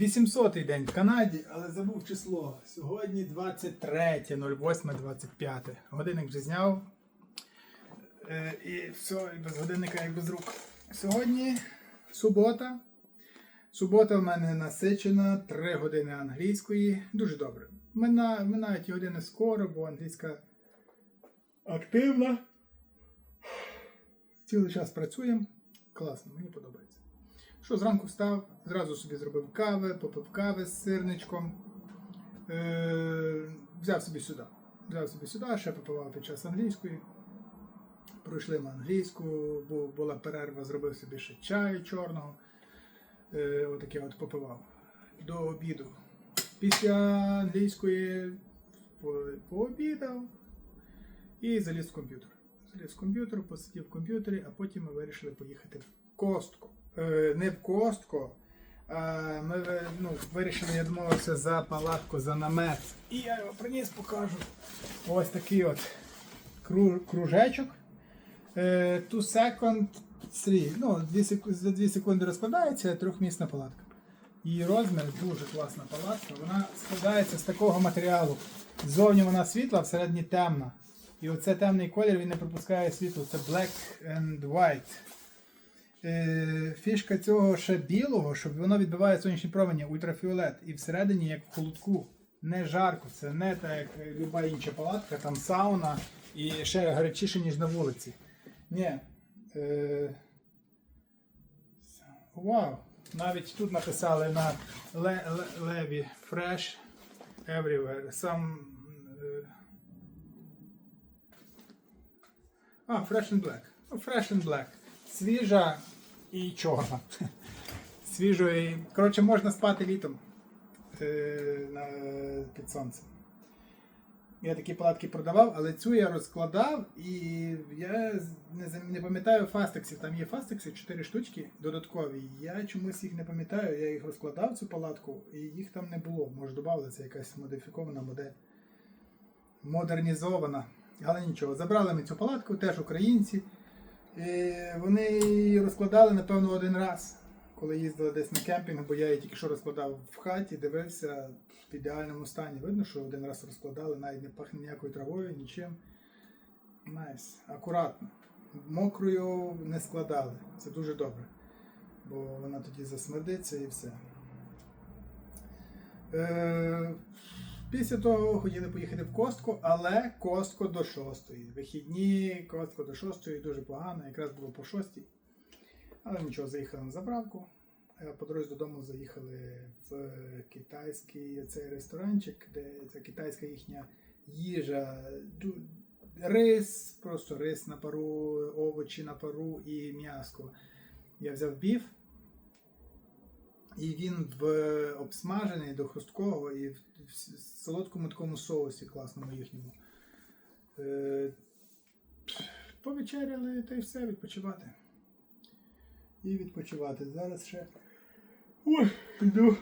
800-й день в Канаді, але забув число. Сьогодні 23.08.25. Годинник вже зняв. Е, і все, і без годинника, як без рук. Сьогодні субота. Субота в мене насичена, 3 години англійської. Дуже добре. Мина, минають години скоро, бо англійська активна. Цілий час працюємо. Класно, мені подобається. Що зранку встав, зразу собі зробив кави, попив кави з сирничком. Е, взяв собі сюди. Взяв собі сюди, ще попивав під час англійської. Пройшли ми англійську, бу- була перерва, зробив собі ще чаю чорного. Е, отаке от попивав. До обіду. Після англійської по- пообідав і заліз в комп'ютер. Заліз в комп'ютер, посидів в комп'ютері, а потім ми вирішили поїхати в Костко. Е, не в Костко. А ми ну, вирішили, я домовився за палатку, за намет. І я його приніс, покажу. Ось такий от кружечок. Е, two second three. Ну, за 2 секунди розкладається, трьохмісна палатка. Її розмір дуже класна палатка. Вона складається з такого матеріалу. Ззовні вона світла, всередині темна. І оце темний колір він не пропускає світло. Це black and white. Е, фішка цього ще білого, щоб воно відбиває сонячні промені, ультрафіолет. І всередині, як в холодку, не жарко. Це не так, як люба інша палатка, там сауна і ще гарячіше, ніж на вулиці. Ні. Е, Вау! Навіть тут написали на леві Fresh Everywhere. Сам. е, А, Fresh and Black. Ну, Fresh and Black. Свіжа і чорна. Свіжо і. Коротше, можна спати літом е, під сонцем. Я такі палатки продавав, але цю я розкладав і я не, не пам'ятаю фастексів. Там є фастекси 4 штучки додаткові. Я чомусь їх не пам'ятаю. Я їх розкладав цю палатку і їх там не було. Може додавали, це якась модифікована модель. Модернізована. Але нічого. Забрали ми цю палатку, теж українці. І вони її розкладали, напевно, один раз, коли їздили десь на кемпінг, бо я її тільки що розкладав в хаті, дивився в ідеальному стані. Видно, що один раз розкладали, навіть не пахне ніякою травою, нічим. Найс. Акуратно. Мокрою не складали. Це дуже добре. Бо вона тоді засмердиться і все. Е, Після того хотіли поїхати в Костку, але Костко до 6. Вихідні, Костко до 6 дуже погано, якраз було по 6. Але нічого, заїхали на заправку. Е, По дорозі додому заїхали в китайський цей ресторанчик, де це китайська їхня їжа. Рис, просто рис на пару, овочі на пару і м'яско. Я взяв біф. І він в обсмажений до хрусткого і в, в солодкому такому соусі класному їхньому. Е, повечеряли та й все, відпочивати. І відпочивати. Зараз ще. Ой, йду.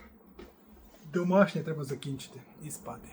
Домашнє треба закінчити і спати.